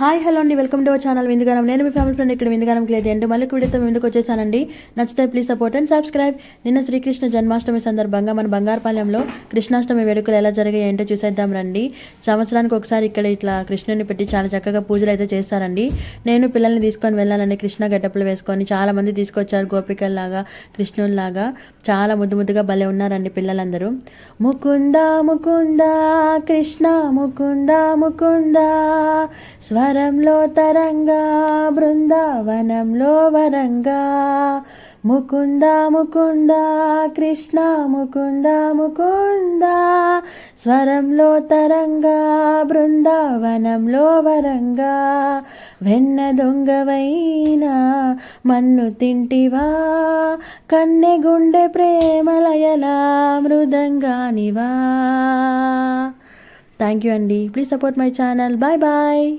Hi hello అండి. Welcome to our channel Vindugaanam. నేను మీ ఫ్యామిలీ ఫ్రెండ్ ఇక్కడ విందుగానం లేదు. అండి మళ్ళీ వీడియోతో ముందుకు వచ్చేసానండి. నచ్చితే ప్లీజ్ సపోర్ట్ అండ్ సబ్స్క్రైబ్ నిన్న శ్రీకృష్ణ జన్మాష్టమి సందర్భంగా మన బంగారుపాలెంలో కృష్ణాష్టమి వేడుకలు ఎలా జరిగాయి ఏంటో చూసేద్దాం రండి. సంవత్సరానికి ఒకసారి ఇక్కడ ఇట్లా కృష్ణుని పెట్టి చాలా చక్కగా పూజలు అయితే చేస్తారండి. నేను పిల్లల్ని తీసుకొని వెళ్ళాలండి కృష్ణ గడ్డప్పులు వేసుకొని చాలా మంది తీసుకొచ్చారు. గోపికల్లాగా కృష్ణుల్లాగా. చాలా ముద్దు ముద్దుగా భలే ఉన్నారండి పిల్లలందరూ. ముకుంద ముకుంద కృష్ణ ముకుంద ముకుంద. స్వరంలో తరంగా బృందావనంలో వరంగా. ముకుంద ముకుంద కృష్ణ ముకుంద ముకుంద. స్వరంలో తరంగా బృందావనంలో వరంగా. వెన్న దొంగవైనా మన్ను తింటివా? కన్నె గుండె ప్రేమలయలా మృదంగానివా థ్యాంక్ యూ అండి. Please support my channel. Bye bye.